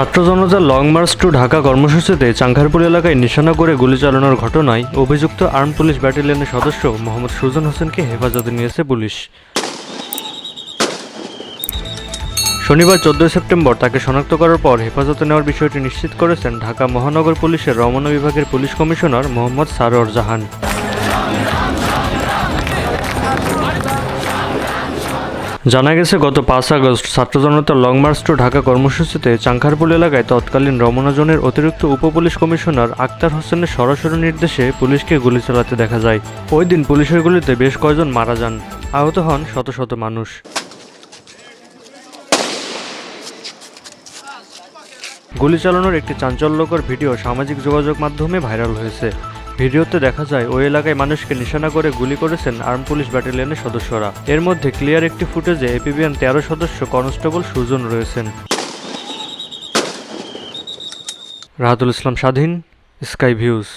ছাত্র জনতার long march to Dhaka কর্মসূচিতে চাঙ্খারপুর এলাকায় নিশানা করে গুলি চালানোর ঘটনায় অভিযুক্ত আর্ম পুলিশ ব্যাটালিয়নের সদস্য মোহাম্মদ সুজন হোসেনকে হেফাজতে নিয়েছে পুলিশ। শনিবার চোদ্দই সেপ্টেম্বর তাকে শনাক্ত করার পর হেফাজতে নেওয়ার বিষয়টি নিশ্চিত করেছেন ঢাকা মহানগর পুলিশের রমনা বিভাগের পুলিশ কমিশনার মোহাম্মদ সারোয়ার জাহান। জানা গেছে, গত পাঁচ আগস্ট ছাত্র জনতার লং মার্চ টু ঢাকা কর্মসূচিতে চাঙ্খারপুল এলাকায় তৎকালীন রমনা জোনের অতিরিক্ত উপ পুলিশ কমিশনার আক্তার হোসেনের সরাসরি নির্দেশে পুলিশকে গুলি চালাতে দেখা যায়। ওই দিন পুলিশের গুলিতে বেশ কয়েকজন মারা যান। আহত হন শত শত মানুষ। গুলি চালানোর একটি চাঞ্চল্যকর ভিডিও সামাজিক যোগাযোগ মাধ্যমে ভাইরাল হয়েছে। ভিডিওতে দেখা যায়, ওই এলাকায় মানুষকে নিশানা করে গুলি করেছেন আর্ম পুলিশ ব্যাটালিয়নের সদস্যরা। এর মধ্যে ক্লিয়ার একটি ফুটেজে এপিবিএন তেরো সদস্য কনস্টেবল সুজন রয়েছেন। রাহাতুল ইসলাম স্বাধীন, স্কাই ভিউজ।